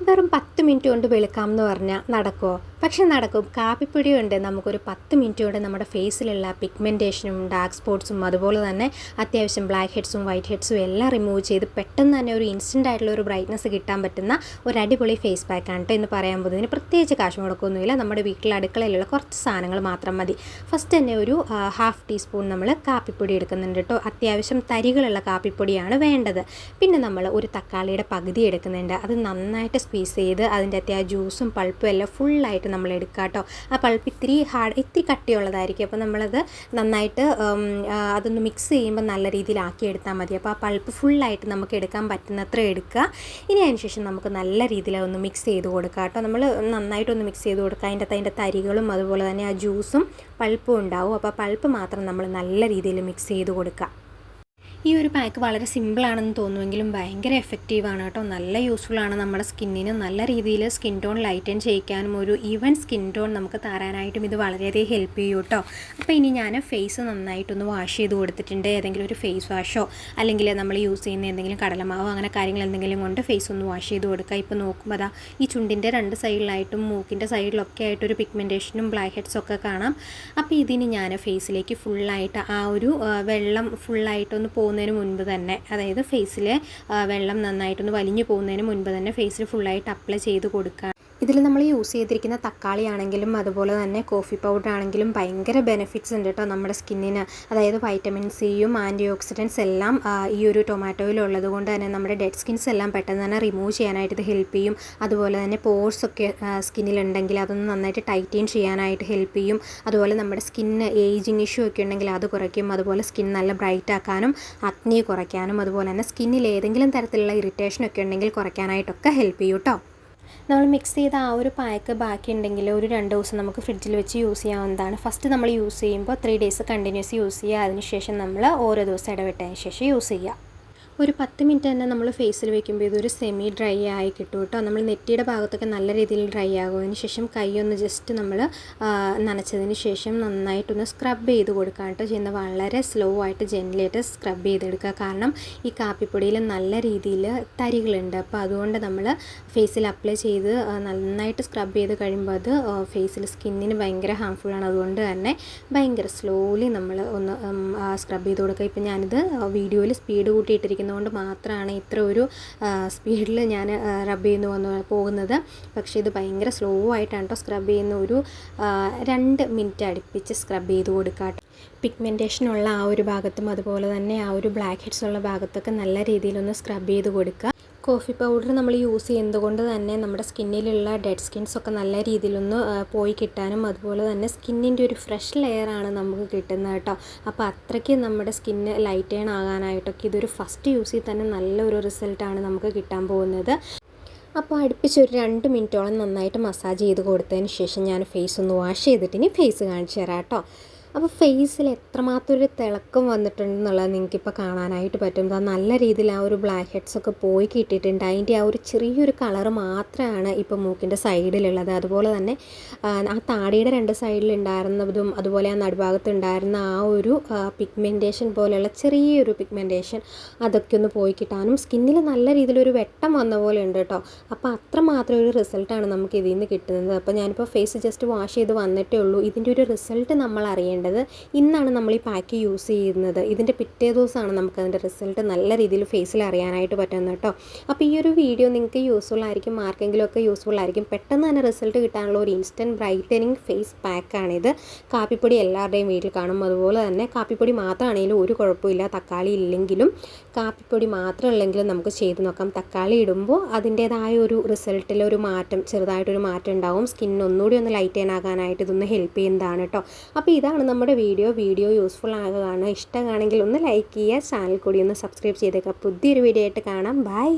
വെറും പത്ത് മിനിറ്റ് കൊണ്ട് വെളുക്കാം എന്ന് പറഞ്ഞാൽ നടക്കുമോ പക്ഷെ നടക്കും. കാപ്പിപ്പൊടി കൊണ്ട് നമുക്കൊരു പത്ത് മിനിറ്റ് കൊണ്ട് നമ്മുടെ ഫേസിലുള്ള പിഗ്മെന്റേഷനും ഡാർക്ക് സ്പോട്ട്സും അതുപോലെ തന്നെ അത്യാവശ്യം ബ്ലാക്ക് ഹെഡ്സും വൈറ്റ് ഹെഡ്സും എല്ലാം റിമൂവ് ചെയ്ത് പെട്ടെന്ന് തന്നെ ഒരു ഇൻസ്റ്റന്റ് ആയിട്ടുള്ള ഒരു ബ്രൈറ്റ്നസ് കിട്ടാൻ പറ്റുന്ന ഒരു അടിപൊളി ഫേസ് പാക്ക് ആണ് കേട്ടോ എന്ന് പറയാൻ പോകുന്നത്. ഇതിന് പ്രത്യേകിച്ച് കാശ് മുടക്കൊന്നുമില്ല. നമ്മുടെ വീട്ടിലെ അടുക്കളയിലുള്ള കുറച്ച് സാധനങ്ങൾ മാത്രം മതി. ഫസ്റ്റ് തന്നെ ഒരു ഹാഫ് ടീസ്പൂൺ നമ്മൾ കാപ്പിപ്പൊടി എടുക്കുന്നുണ്ട് കേട്ടോ അത്യാവശ്യം തരികളുള്ള കാപ്പിപ്പൊടിയാണ് വേണ്ടത്. പിന്നെ നമ്മൾ ഒരു തക്കാളിയുടെ പകുതി എടുക്കുന്നുണ്ട്. അത് നന്നായിട്ട് സ്ക്വീസ് ചെയ്ത് അതിന്റെ അത്യാ ജ്യൂസും പൾപ്പും എല്ലാം ഫുള്ളായിട്ട് നമ്മൾ എടുക്കുക കേട്ടോ ആ പൾപ്പ് ഇത്തിരി ഹാർഡ് ഇത്തിരി കട്ടിയുള്ളതായിരിക്കും. അപ്പോൾ നമ്മളത് നന്നായിട്ട് അതൊന്ന് മിക്സ് ചെയ്യുമ്പോൾ നല്ല രീതിയിൽ ആക്കി എടുത്താൽ മതി. അപ്പോൾ ആ പൾപ്പ് ഫുള്ളായിട്ട് നമുക്ക് എടുക്കാൻ പറ്റുന്നത്ര എടുക്കുക. ഇനി അതിനുശേഷം നമുക്ക് നല്ല രീതിയിൽ ഒന്ന് മിക്സ് ചെയ്ത് കൊടുക്കുക കേട്ടോ. നമ്മൾ നന്നായിട്ടൊന്ന് മിക്സ് ചെയ്ത് കൊടുക്കുക അതിന്റെ അതിന്റെ തരികളും അതുപോലെ തന്നെ ആ ജ്യൂസും പൾപ്പും ഉണ്ടാവും. അപ്പോൾ പൾപ്പ് മാത്രം നമ്മൾ നല്ല രീതിയിൽ മിക്സ് ചെയ്ത് കൊടുക്കുക. ഈ ഒരു പാക്ക് വളരെ സിമ്പിളാണെന്ന് തോന്നുമെങ്കിലും ഭയങ്കര എഫക്റ്റീവാണ് കേട്ടോ. നല്ല യൂസ്ഫുൾ ആണ് നമ്മുടെ സ്കിന്നിന്. നല്ല രീതിയിൽ സ്കിൻ ടോൺ ലൈറ്റൻ ചെയ്യിക്കാനും ഒരു ഈവൻ സ്കിൻ ടോൺ നമുക്ക് തരാനായിട്ടും ഇത് വളരെയധികം ഹെൽപ്പ് ചെയ്യും കേട്ടോ. അപ്പോൾ ഇനി ഞാൻ ഫേസ് നന്നായിട്ടൊന്ന് വാഷ് ചെയ്ത് കൊടുത്തിട്ടുണ്ട്. ഏതെങ്കിലും ഒരു ഫേസ് വാഷോ അല്ലെങ്കിൽ നമ്മൾ യൂസ് ചെയ്യുന്ന എന്തെങ്കിലും കടലമാവോ അങ്ങനെ കാര്യങ്ങൾ എന്തെങ്കിലും കൊണ്ട് ഫേസ് ഒന്ന് വാഷ് ചെയ്ത് കൊടുക്കുക. ഇപ്പോൾ നോക്കുമ്പോൾ അതാ ഈ ചുണ്ടിന്റെ രണ്ട് സൈഡിലായിട്ടും മൂക്കിന്റെ സൈഡിലൊക്കെ ആയിട്ടൊരു പിഗ്മെന്റേഷനും ബ്ലാക്ക് ഹെഡ്സ് ഒക്കെ കാണാം. അപ്പോൾ ഇതിന് ഞാൻ ഫേസിലേക്ക് ഫുള്ളായിട്ട് ആ ഒരു വെള്ളം ഫുള്ളായിട്ടൊന്ന് പോകുന്നതിന് മുൻപ് തന്നെ അതായത് ഫേസിൽ വെള്ളം നന്നായിട്ടൊന്ന് വലിഞ്ഞു പോകുന്നതിന് മുൻപ് തന്നെ ഫേസിൽ ഫുള്ളായിട്ട് അപ്ലൈ ചെയ്ത് കൊടുക്കുക ഇതിൽ നമ്മൾ യൂസ് ചെയ്തിരിക്കുന്ന തക്കാളി ആണെങ്കിലും അതുപോലെ തന്നെ കോഫി പൗഡർ ആണെങ്കിലും ഭയങ്കര ബെനിഫിറ്റ്സ് ഉണ്ട് കേട്ടോ നമ്മുടെ സ്കിന്നിന് അതായത് വൈറ്റമിൻ സിയും ആന്റി ഓക്സിഡൻസ് എല്ലാം ഈ ഒരു ടൊമാറ്റോയിൽ ഉള്ളത് കൊണ്ട് തന്നെ നമ്മുടെ ഡെഡ് സ്കിൻസ് എല്ലാം പെട്ടെന്ന് തന്നെ റിമൂവ് ചെയ്യാനായിട്ട് ഇത് ഹെൽപ്പ് ചെയ്യും. അതുപോലെ തന്നെ പോഴ്സ് ഒക്കെ സ്കിന്നിലുണ്ടെങ്കിൽ അതൊന്ന് നന്നായിട്ട് ടൈറ്റെയിൻ ചെയ്യാനായിട്ട് ഹെൽപ്പ് ചെയ്യും. അതുപോലെ നമ്മുടെ സ്കിന്ന് ഏജിങ് ഇഷ്യൂ ഒക്കെ ഉണ്ടെങ്കിൽ അത് കുറയ്ക്കും. അതുപോലെ സ്കിൻ നല്ല ബ്രൈറ്റ് ആക്കാനും അഗ്നി കുറയ്ക്കാനും അതുപോലെ തന്നെ സ്കിന്നിൽ ഏതെങ്കിലും തരത്തിലുള്ള ഇറിറ്റേഷൻ ഒക്കെ ഉണ്ടെങ്കിൽ കുറയ്ക്കാനായിട്ടൊക്കെ ഹെൽപ്പ് ചെയ്യും കേട്ടോ. നമ്മൾ മിക്സ് ചെയ്ത ആ ഒരു പാക്ക് ബാക്കി ഉണ്ടെങ്കിൽ ഒരു രണ്ട് ദിവസം നമുക്ക് ഫ്രിഡ്ജിൽ വെച്ച് യൂസ് ചെയ്യാവുന്നതാണ്. ഫസ്റ്റ് നമ്മൾ യൂസ് ചെയ്യുമ്പോൾ ത്രീ ഡേയ്സ് കണ്ടിന്യൂസ് യൂസ് ചെയ്യുക. അതിനുശേഷം നമ്മൾ ഓരോ ദിവസം ഇടവിട്ടതിന് ശേഷം യൂസ് ചെയ്യുക. ഒരു പത്ത് മിനിറ്റ് തന്നെ നമ്മൾ ഫേസിൽ വെക്കുമ്പോൾ ഇതൊരു സെമി ഡ്രൈ ആയി കിട്ടും കേട്ടോ. നമ്മൾ നെറ്റിയുടെ ഭാഗത്തൊക്കെ നല്ല രീതിയിൽ ഡ്രൈ ആകും അതിന് ശേഷം കൈ ഒന്ന് ജസ്റ്റ് നമ്മൾ നനച്ചതിന് ശേഷം നന്നായിട്ടൊന്ന് സ്ക്രബ് ചെയ്ത് കൊടുക്കുക കേട്ടോ. ചെയ്യുന്നത് വളരെ സ്ലോ ആയിട്ട് ജെന്റിലായിട്ട് സ്ക്രബ് ചെയ്തെടുക്കുക കാരണം ഈ കാപ്പിപ്പൊടിയിൽ നല്ല രീതിയിൽ തരികളുണ്ട്. അപ്പോൾ അതുകൊണ്ട് നമ്മൾ ഫേസിൽ അപ്ലൈ ചെയ്ത് നന്നായിട്ട് സ്ക്രബ് ചെയ്ത് കഴിയുമ്പോൾ അത് ഫേസിൽ സ്കിന്നിന് ഭയങ്കര ഹാംഫുള്ളാണ് അതുകൊണ്ട് തന്നെ ഭയങ്കര സ്ലോലി നമ്മൾ ഒന്ന് സ്ക്രബ് ചെയ്ത് കൊടുക്കുക. ഇപ്പം ഞാനിത് വീഡിയോയിൽ സ്പീഡ് കൂട്ടിയിട്ടിരിക്കുന്നതുകൊണ്ട് മാത്രമാണ് ഇത്ര ഒരു സ്പീഡിൽ ഞാൻ റബ്ബ് ചെയ്യുന്നു വന്നു പോകുന്നത്. പക്ഷേ ഇത് ഭയങ്കര സ്ലോ ആയിട്ടാണ് കേട്ടോ സ്ക്രബ് ചെയ്യുന്ന ഒരു രണ്ട് മിനിറ്റ് അടുപ്പിച്ച് സ്ക്രബ് ചെയ്ത് കൊടുക്കുക പിഗ്മെന്റേഷൻ ഉള്ള ആ ഒരു ഭാഗത്തും അതുപോലെ തന്നെ ആ ഒരു ബ്ലാക്ക് ഹെഡ്സ് ഉള്ള ഭാഗത്തൊക്കെ നല്ല രീതിയിലൊന്ന് സ്ക്രബ് ചെയ്ത് കൊടുക്കുക കോഫി പൗഡർ നമ്മൾ യൂസ് ചെയ്യുന്നത് കൊണ്ട് തന്നെ നമ്മുടെ സ്കിന്നിലുള്ള ഡെഡ് സ്കിൻസ് ഒക്കെ നല്ല രീതിയിലൊന്ന് പോയി കിട്ടാനും അതുപോലെ തന്നെ സ്കിന്നിന്റെ ഒരു ഫ്രഷ് ലെയറാണ് നമുക്ക് കിട്ടുന്നത് കേട്ടോ. അപ്പോൾ അത്രയ്ക്ക് നമ്മുടെ സ്കിന്ന് ലൈറ്റേൺ ആകാനായിട്ടൊക്കെ ഇതൊരു ഫസ്റ്റ് യൂസിൽ തന്നെ നല്ലൊരു റിസൾട്ടാണ് നമുക്ക് കിട്ടാൻ പോകുന്നത്. അപ്പോൾ അടുപ്പിച്ച് ഒരു രണ്ട് മിനിറ്റോളം നന്നായിട്ട് മസാജ് ചെയ്ത് കൊടുത്തതിന് ശേഷം ഞാൻ ഫേസ് ഒന്ന് വാഷ് ചെയ്തിട്ട് ഇനി ഫേസ് കാണിച്ചു തരാം കേട്ടോ. അപ്പോൾ ഫേസിൽ എത്രമാത്രം ഒരു തിളക്കം വന്നിട്ടുണ്ടെന്നുള്ളത് നിങ്ങൾക്കിപ്പോൾ കാണാനായിട്ട് പറ്റും. നല്ല രീതിയിൽ ആ ഒരു ബ്ലാക്ക് ഹെഡ്സ് ഒക്കെ പോയി കിട്ടിയിട്ടുണ്ട്. അതിന്റെ ആ ഒരു ചെറിയൊരു കളർ മാത്രമാണ് ഇപ്പോൾ മൂക്കിന്റെ സൈഡിലുള്ളത് അതുപോലെ തന്നെ ആ, താടിയുടെ രണ്ട് സൈഡിലുണ്ടായിരുന്നതും അതുപോലെ ആ നടുഭാഗത്ത് ഉണ്ടായിരുന്ന ആ ഒരു പിഗ്മെന്റേഷൻ പോലെയുള്ള ചെറിയൊരു പിഗ്മെന്റേഷൻ അതൊക്കെ ഒന്ന് പോയി കിട്ടാനും സ്കിന്നിൽ നല്ല രീതിയിലൊരു വെട്ടം വന്ന പോലെ ഉണ്ട് കേട്ടോ. അപ്പോൾ അത്രമാത്രം ഒരു റിസൾട്ടാണ് നമുക്ക് ഇതിൽ നിന്ന് കിട്ടുന്നത്. അപ്പോൾ ഞാനിപ്പോൾ ഫേസ് ജസ്റ്റ് വാഷ് ചെയ്ത് വന്നിട്ടേ ഉള്ളൂ. ഇതിന്റെ ഒരു റിസൾട്ട് നമ്മൾ അറിയേണ്ടത് ഇന്നാണ് നമ്മൾ ഈ പാക്ക് യൂസ് ചെയ്യുന്നത്. ഇതിന്റെ പിറ്റേ ദിവസമാണ് നമുക്ക് അതിന്റെ റിസൾട്ട് നല്ല രീതിയിൽ ഫേസിൽ അറിയാനായിട്ട് പറ്റുന്നത് കേട്ടോ. അപ്പോൾ ഈ ഒരു വീഡിയോ നിങ്ങൾക്ക് യൂസ്ഫുൾ ആയിരിക്കും ആർക്കെങ്കിലും ഒക്കെ യൂസ്ഫുൾ ആയിരിക്കും. പെട്ടെന്ന് തന്നെ റിസൾട്ട് കിട്ടാനുള്ള ഒരു ഇൻസ്റ്റന്റ് ബ്രൈറ്റനിങ് ഫേസ് പാക്കാണിത് കാപ്പിപ്പൊടി എല്ലാവരുടെയും വീട്ടിൽ കാണും. അതുപോലെ തന്നെ കാപ്പിപ്പൊടി മാത്രമാണെങ്കിലും ഒരു കുഴപ്പമില്ല തക്കാളി ഇല്ലെങ്കിലും. കാപ്പിപ്പൊടി മാത്രം ഉള്ളെങ്കിലും നമുക്ക് ചെയ്ത് നോക്കാം. തക്കാളി ഇടുമ്പോൾ അതിന്റേതായ ഒരു റിസൾട്ടിൽ ഒരു മാറ്റം ചെറുതായിട്ടൊരു മാറ്റം ഉണ്ടാവും. സ്കിൻ ഒന്നുകൂടി ഒന്ന് ലൈറ്റ് ആകാനായിട്ട് ഇതൊന്ന് ഹെൽപ്പ് ചെയ്യുന്നതാണ് കേട്ടോ. അപ്പോൾ ഇതാണ് നമ്മുടെ വീഡിയോ വീഡിയോ യൂസ്ഫുൾ ആകുകയാണ്. ഇഷ്ടമാണെങ്കിൽ ഒന്ന് ലൈക്ക് ചെയ്യുക ചാനൽ കൂടി ഒന്ന് സബ്സ്ക്രൈബ് ചെയ്തേക്കുക. പുതിയൊരു വീഡിയോ ആയിട്ട് കാണാം. ബൈ